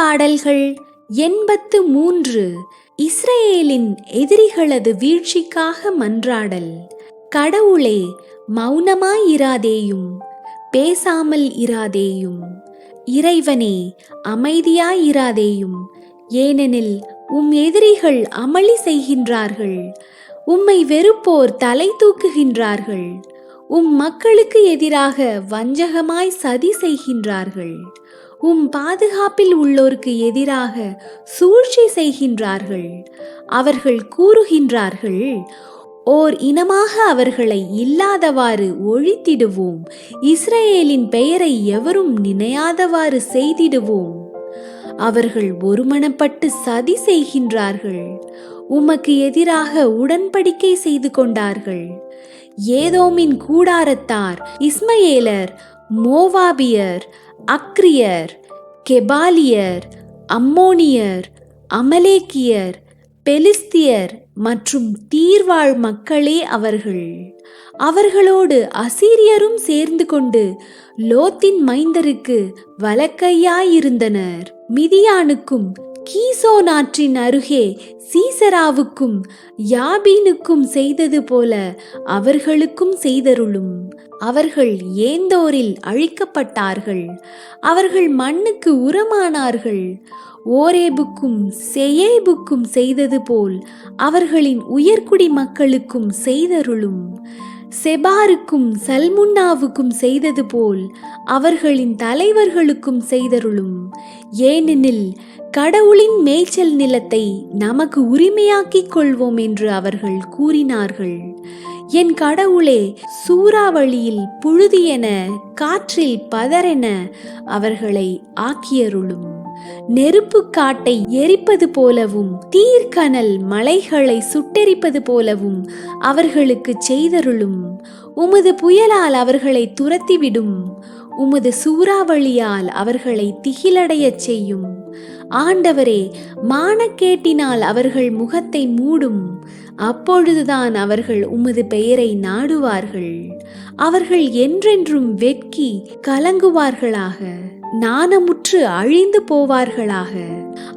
பாடல்கள் எண்பத்து மூன்று. இஸ்ரேலின் எதிரிகளது வீழ்ச்சிக்காக மன்றாடல். கடவுளே மௌனமாயிராதேயும் பேசாமல் இராதேயும். இறைவனே அமைதியாயிராதேயும் ஏனெனில் உம் எதிரிகள் அமளி செய்கின்றார்கள். உம்மை வெறுப்போர் தலை தூக்குகின்றார்கள். உம் மக்களுக்கு எதிராக வஞ்சகமாய் சதி செய்கின்றார்கள். உம் பாதுகாப்பில் உள்ளோருக்கு எதிராக சூழ்ச்சி செய்கின்றார்கள். அவர்கள் கூறுகின்றார்கள் ஓர் இனமாக அவர்களை இல்லாதவாறு ஒழித்திடுவோம். இஸ்ரேலின் பெயரை எவரும் நினையாதவாறு செய்திடுவோம். அவர்கள் ஒருமனப்பட்டு சதி செய்கின்றார்கள். உமக்கு எதிராக உடன்படிக்கை செய்து கொண்டார்கள். ஏதோமின் கூடாரத்தார் இஸ்மயேலர் மோவாபியர் அக்ரியர் கெபாலியர் அம்மோனியர் அமலேக்கியர் பெலிஸ்தியர் மற்றும் தீர்வாழ் மக்களே அவர்கள். அவர்களோடு அசீரியரும் சேர்ந்து கொண்டு லோத்தின் மைந்தருக்கு வலக்கையாயிருந்தனர். மிதியானுக்கும் கீசோ நாற்றின் அருகே சீசராவுக்கும் யாபீனுக்கும் செய்தது போல அவர்களுக்கும் செய்தருளும். அவர்கள் ஏந்தோரில் அழிக்கப்பட்டார்கள். அவர்கள் மண்ணுக்கு உரமானார்கள். ஓரேபுக்கும் செயேபுக்கும் செய்தது போல் அவர்களின் உயர்குடி மக்களுக்கும் செய்தருளும். செபாருக்கும் சல்முன்னாவுக்கும் செய்தது போல் அவர்களின் தலைவர்களுக்கும் செய்தருளும். ஏனெனில் கடவுளின் மேய்ச்சல் நிலத்தை நமக்கு உரிமையாக்கிக் கொள்வோம் என்று அவர்கள் கூறினார்கள். என் கடவுளே சூறாவளியில் புழுதியென காற்றில் பதறென அவர்களை ஆக்கியருளும். நெருப்பு காட்டை எரிப்பது போலவும் தீர்க்கனல் மலைகளை சுட்டெரிப்பது போலவும் அவர்களுக்கு செய்தருளும். உமது புயலால் அவர்களை துரத்திவிடும். உமது சூறாவளியால் அவர்களை திகிலடையச் செய்யும். ஆண்டவரே மானக்கேட்டினால் அவர்கள் முகத்தை மூடும். அப்பொழுதுதான் அவர்கள் உமது பெயரை நாடுவார்கள். அவர்கள் என்றென்றும் வெட்கி கலங்குவார்களாக. நாணமுற்று அழிந்து போவார்களாக.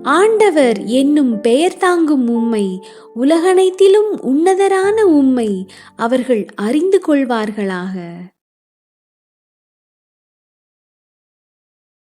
ஆண்டவர் என்னும் பெயர் தாங்கும் உம்மை உலகனைத்திலும் உன்னதரான உம்மை அவர்கள் அறிந்து கொள்வார்களாக.